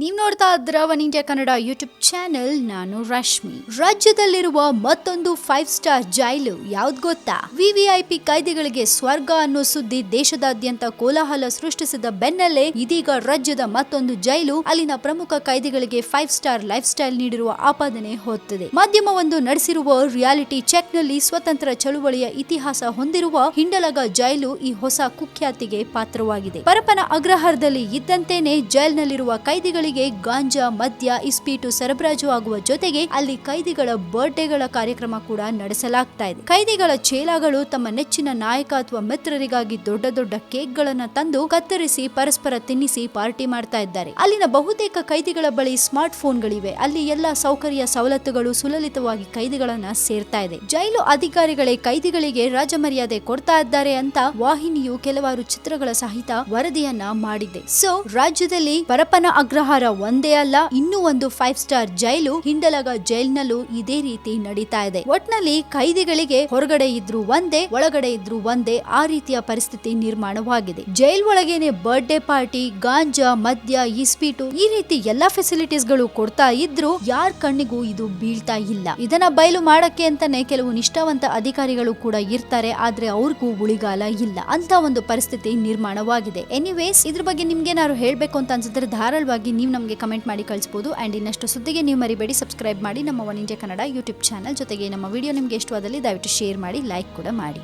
ನೀವ್ ನೋಡ್ತಾ ಇದ್ರ one India Kannada YouTube channel, ನಾನು ರಶ್ಮಿ. ರಾಜ್ಯದಲ್ಲಿರುವ ಮತ್ತೊಂದು ಫೈವ್ ಸ್ಟಾರ್ ಜೈಲು, ಯಾವ್ದು ಗೊತ್ತಾ? ವಿವಿಐಪಿ ಕೈದಿಗಳಿಗೆ ಸ್ವರ್ಗ ಅನ್ನೋ ಸುದ್ದಿ ದೇಶದಾದ್ಯಂತ ಕೋಲಾಹಲ ಸೃಷ್ಟಿಸಿದ ಬೆನ್ನಲ್ಲೇ ಇದೀಗ ರಾಜ್ಯದ ಮತ್ತೊಂದು ಜೈಲು, ಅಲ್ಲಿನ ಪ್ರಮುಖ ಕೈದಿಗಳಿಗೆ ಫೈವ್ ಸ್ಟಾರ್ ಲೈಫ್ ಸ್ಟೈಲ್ ನೀಡಿರುವ ಆಪಾದನೆ ಹೊತ್ತಿದೆ. ಮಾಧ್ಯಮವೊಂದು ನಡೆಸಿರುವ ರಿಯಾಲಿಟಿ ಚೆಕ್ನಲ್ಲಿ ಸ್ವತಂತ್ರ ಚಳುವಳಿಯ ಇತಿಹಾಸ ಹೊಂದಿರುವ ಹಿಂಡಲಗ ಜೈಲು ಈ ಹೊಸ ಕುಖ್ಯಾತಿಗೆ ಪಾತ್ರವಾಗಿದೆ. ಪರಪನ ಅಗ್ರಹಾರದಲ್ಲಿ ಇದ್ದಂತೇನೆ ಜೈಲ್ನಲ್ಲಿರುವ ಕೈದಿಗಳಿಗೆ ಗಾಂಜಾ, ಮದ್ಯ, ಇಸ್ಪೀಟು ಸರಬರಾಜು ಆಗುವ ಜೊತೆಗೆ ಅಲ್ಲಿ ಕೈದಿಗಳ ಬರ್ಡೇಗಳ ಕಾರ್ಯಕ್ರಮ ಕೂಡ ನಡೆಸಲಾಗ್ತಾ ಇದೆ. ಕೈದಿಗಳ ಚೇಲಾಗಳು ತಮ್ಮ ನೆಚ್ಚಿನ ನಾಯಕ ಅಥವಾ ಮಿತ್ರರಿಗಾಗಿ ದೊಡ್ಡ ದೊಡ್ಡ ಕೇಕ್ ಗಳನ್ನ ತಂದು ಕತ್ತರಿಸಿ ಪರಸ್ಪರ ತಿನ್ನಿಸಿ ಪಾರ್ಟಿ ಮಾಡ್ತಾ ಇದ್ದಾರೆ. ಅಲ್ಲಿನ ಬಹುತೇಕ ಕೈದಿಗಳ ಬಳಿ ಸ್ಮಾರ್ಟ್ ಫೋನ್ ಗಳಿವೆ ಅಲ್ಲಿ ಎಲ್ಲಾ ಸೌಕರ್ಯ ಸವಲತ್ತುಗಳು ಸುಲಲಿತವಾಗಿ ಕೈದಿಗಳನ್ನ ಸೇರ್ತಾ ಇದೆ. ಜೈಲು ಅಧಿಕಾರಿಗಳೇ ಕೈದಿಗಳಿಗೆ ರಾಜಮರ್ಯಾದೆ ಕೊಡ್ತಾ ಇದ್ದಾರೆ ಅಂತ ವಾಹಿನಿಯು ಕೆಲವಾರು ಚಿತ್ರಗಳ ಸಹಿತ ವರದಿಯನ್ನ ಮಾಡಿದೆ. ಸೊ, ರಾಜ್ಯದಲ್ಲಿ ಪರಪನ ಅಗ್ರಹಾರ ಒಂದೇ ಅಲ್ಲ, ಇನ್ನೂ ಒಂದು ಫೈವ್ ಸ್ಟಾರ್ ಜೈಲು ಹಿಂಡಲಗ ಜೈಲ್ನಲ್ಲೂ ಇದೇ ರೀತಿ ನಡೀತಾ ಇದೆ. ಒಟ್ನಲ್ಲಿ ಕೈದಿಗಳಿಗೆ ಹೊರಗಡೆ ಇದ್ರು ಒಂದೇ, ಒಳಗಡೆ ಇದ್ರು ಒಂದೇ ಆ ರೀತಿಯ ಪರಿಸ್ಥಿತಿ ನಿರ್ಮಾಣವಾಗಿದೆ. ಜೈಲ್ ಒಳಗೇನೆ ಬರ್ಡೇ ಪಾರ್ಟಿ ಗಾಂಜಾ, ಮದ್ಯ ಇಸ್ಪೀಟು ಈ ರೀತಿ ಎಲ್ಲಾ ಫೆಸಿಲಿಟೀಸ್ಗಳು ಕೊಡ್ತಾ ಇದ್ರು ಯಾರ್ ಕಣ್ಣಿಗೂ ಇದು ಬೀಳ್ತಾ ಇಲ್ಲ. ಇದನ್ನ ಬಯಲು ಮಾಡಕ್ಕೆ ಅಂತಾನೆ ಕೆಲವು ನಿಷ್ಠಾವಂತ ಅಧಿಕಾರಿಗಳು ಕೂಡ ಇರ್ತಾರೆ, ಆದ್ರೆ ಅವ್ರಿಗೂ ಉಳಿಗಾಲ ಇಲ್ಲ. ಅಂತ ಒಂದು ಪರಿಸ್ಥಿತಿ ನಿರ್ಮಾಣವಾಗಿದೆ. ಎನಿವೇಸ್ ಇದ್ರ ಬಗ್ಗೆ ನಿಮ್ಗೆ ಏನಾದ್ರು ಹೇಳ್ಬೇಕು ಅಂತ ಅನ್ಸಿದ್ರೆ ಧಾರಾಳವಾಗಿ ನೀವು ನಮಗೆ ಕಮೆಂಟ್ ಮಾಡಿ ಕಳಿಸ್ಬೋದು. ಅಂಡ್ ಇನ್ನಷ್ಟು ಸುದ್ದಿಗೆ ನೀವು ಮರಿಬೇಡಿ ಸಬ್ಸ್ಕ್ರೈಬ್ ಮಾಡಿ ನಮ್ಮ one India Kannada YouTube channel ಜೊತೆಗೆ ನಮ್ಮ ವಿಡಿಯೋ ನಿಮಗೆ ಇಷ್ಟವಾದಲ್ಲಿ ದಯವಿಟ್ಟು ಶೇರ್ ಮಾಡಿ ಲೈಕ್ ಕೂಡ ಮಾಡಿ.